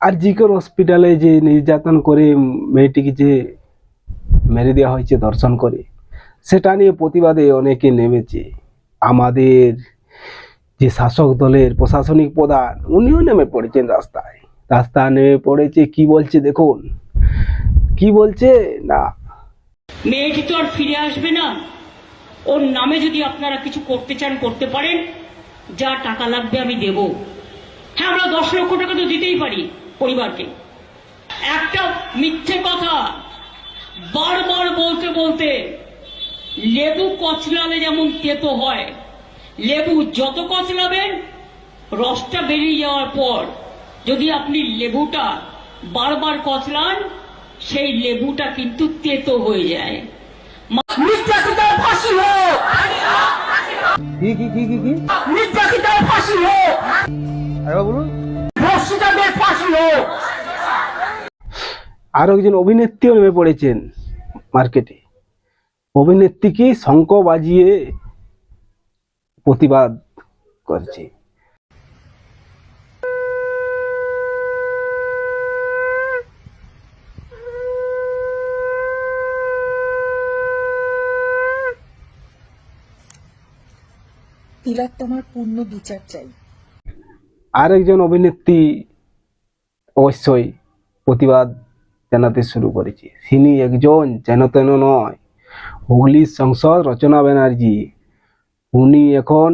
আর জিকর হসপিটালে যে নির্যাতন করে মেয়েটিকে যে মেরে দেওয়া হয়েছে, ধর্ষণ করে, সেটা নিয়ে প্রতিবাদে অনেকে নেমেছে। আমাদের যে শাসক দলের প্রশাসনিক প্রধান, উনিও নেমে পড়েছেন রাস্তায়। রাস্তা নেমে পড়েছে, কি বলছে দেখুন? কি বলছে? না। মেয়েটি তো আর ফিরে আসবে না। ওর নামে যদি আপনারা কিছু করতে চান, করতে পারেন। যা টাকা লাগবে আমি দেব। হ্যাঁ আমরা দশ লক্ষ টাকা তো দিতেই পারি। পরিবারকে। একটা মিথ্যে কথা বারবার বলতে বলতে লেবু কচলালে যেমন তেতো হয় লেবু যত কচলাবেন রসটা বেরিয়ে যাওয়ার পর যদি আপনি লেবুটা বারবার কচলান সেই লেবুটা কিন্তু তেতো হয়ে যায়। নির্যাতিতার ফাঁসি হোক! কি কি কি কি কি? নির্যাতিতার ফাঁসি হোক! আরও একজন অভিনেত্রীও নেমে পড়েছেন মার্কেটে। অভিনেত্রীকে শঙ্খ বাজিয়ে প্রতিবাদ করছে। তিলাত্তমার পূর্ণ বিচার চাই। আর একজন অভিনেত্রী অবশ্যই প্রতিবাদ জানাতে শুরু করেছে। তিনি একজন যেন তেন নয়। হুগলির সাংসদ রচনা ব্যানার্জি। উনি এখন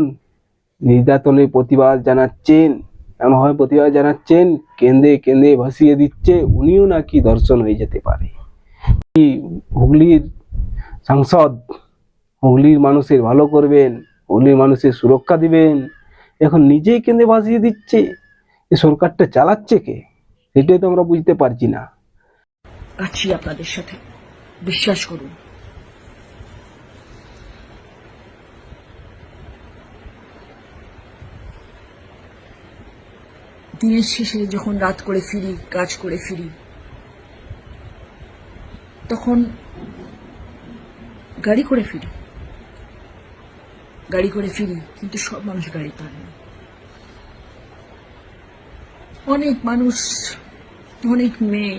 নির্যাতনের প্রতিবাদ জানাচ্ছেন। এমনভাবে প্রতিবাদ জানাচ্ছেন, কেন্দ্রে কেন্দ্রে ভাসিয়ে দিচ্ছে, উনিও নাকি দর্শন হয়ে যেতে পারে। হুগলির সাংসদ হুগলির মানুষের ভালো করবেন, হুগলির মানুষের সুরক্ষা দিবেন, এখন নিজেই কেন্দ্রে ভাসিয়ে দিচ্ছে এই সরকারটা চালাচ্ছে কে? সেটাই তো আমরা বুঝতে পারছি না। আছি আপনাদের সাথে। বিশ্বাস করুন। দিনের শেষে যখন রাত করে ফিরি, কাজ করে ফিরি, তখন গাড়ি করে ফিরি। গাড়ি করে ফিরি, কিন্তু সব মানুষ গাড়ি পায় না। অনেক মানুষ, অনেক মেয়ে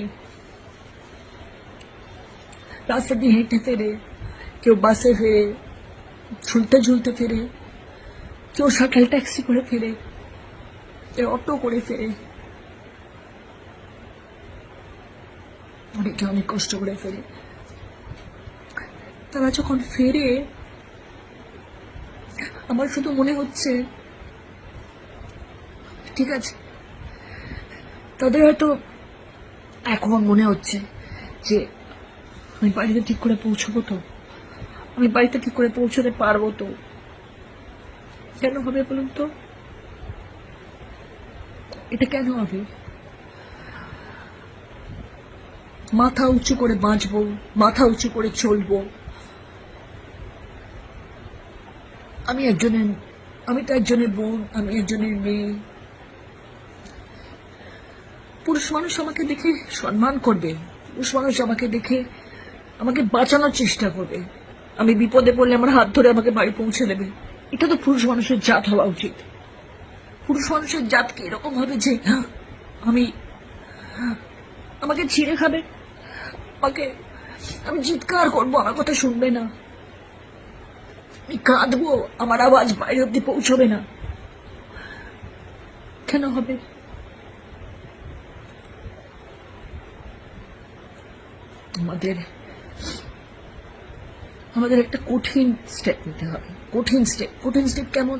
রাস্তা দিয়ে হেঁটে ফেরে, কেউ বাসে ফেরে, ঝুলতে ঝুলতে ফেরে, কেউ শাটেল ট্যাক্সি করে ফেরে, কেউ অটো করে ফেরে। অনেকে অনেক কষ্ট করে ফেরে। তারা যখন ফেরে, আমার শুধু মনে হচ্ছে, ঠিক আছে, তাদের হয়তো এখন মনে হচ্ছে যে আমি বাড়িতে ঠিক করে পৌঁছবো তো? আমি বাড়িতে ঠিক করে পৌঁছতে পারব তো? কেন হবে বলুন তো? এটা কেন হবে? মাথা উঁচু করে বাঁচবো, মাথা উঁচু করে চলবো। আমি একজনের, আমি তো একজনের বোন, আমি একজনের মেয়ে। পুরুষ মানুষ আমাকে দেখে সম্মান করবে। পুরুষ মানুষ আমাকে দেখে আমাকে বাঁচানোর চেষ্টা করবে। আমি বিপদে পড়লে আমার হাত ধরে আমাকে বাড়ি পৌঁছে দেবে। এটা তো পুরুষ মানুষের জাত হওয়া উচিত। পুরুষ মানুষের জাত কি এরকম হবে যে আমি, আমাকে ছিঁড়ে খাবে। আমাকে, আমি চিৎকার করব, আমার কথা শুনবে না। আমি কাঁদবো, আমার আওয়াজ বাইরে অব্দি পৌঁছবে না। কেন হবে? আমাদের আমাদের একটা কঠিন স্টেপ নিতে হবে। কঠিন স্টেপ কঠিন স্টেপ কেমন?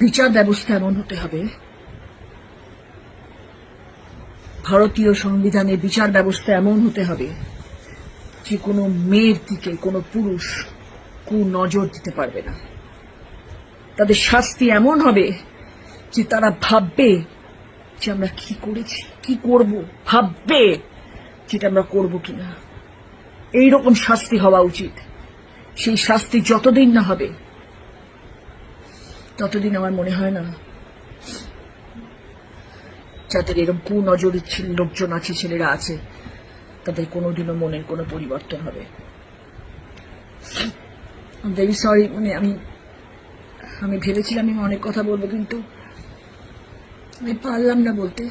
বিচার ব্যবস্থা এমন হতে হবে। ভারতীয় সংবিধানে বিচার ব্যবস্থা এমন হতে হবে যে কোনো মেয়ের দিকে কোনো পুরুষ কু নজর দিতে পারবে না। তাদের শাস্তি এমন হবে যে তারা ভাববে যে আমরা কি করেছি, কি করব, ভাববে। যেটা আমরা করব কিনা? এইরকম শাস্তি হওয়া উচিত। সেই শাস্তি যতদিন না হবে, ততদিন আমার মনে হয় না যাদের এরকম কুনজরের লোকজন আছে, ছেলেরা আছে, তাদের কোনোদিনও মনের কোনো পরিবর্তন হবে। ভেরি সরি মানে আমি আমি ভেবেছিলাম আমি অনেক কথা বলব, কিন্তু আমি পারলাম না বলতে।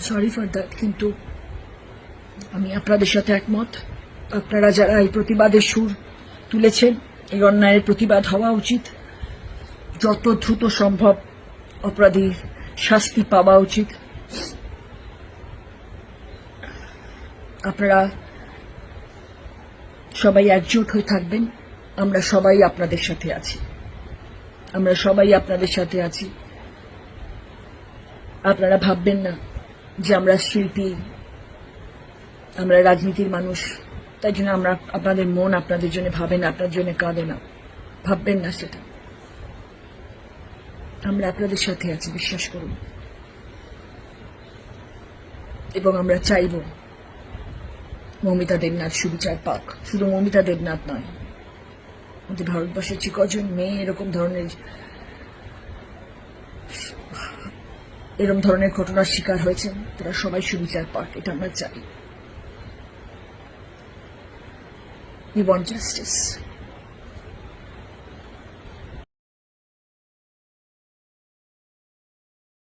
সরি ফর দ্যাট কিন্তু আমি আপনাদের সাথে একমত। আপনারা যারা এই প্রতিবাদের সুর তুলেছেন, এই অন্যায়ের প্রতিবাদ হওয়া উচিত। যত দ্রুত সম্ভব অপরাধীর শাস্তি পাওয়া উচিত। আপনারা সবাই একজোট হয়ে থাকবেন। আমরা সবাই আপনাদের সাথে আছি। আমরা সবাই আপনাদের সাথে আছি। আপনারা ভাববেন না যে আমরা শিল্পী, আমরা রাজনীতির মানুষ, তাই জন্য আমরা আপনাদের মন আপনাদের জন্য ভাবে না আপনার জন্য কাঁদে না, ভাববেন না সেটা। আমরা আপনাদের সাথে আছি, বিশ্বাস করুন। এবং আমরা চাইব মমিতা দেবনাথ সুবিচার পাক। শুধু মমিতা দেবনাথ নয়, আমাদের ভারতবর্ষের যে কজন মেয়ে এরকম ধরনের এরকম ধরনের ঘটনার শিকার হয়েছেন তারা সবাই সুবিচার পাক এটা আমরা চাই We.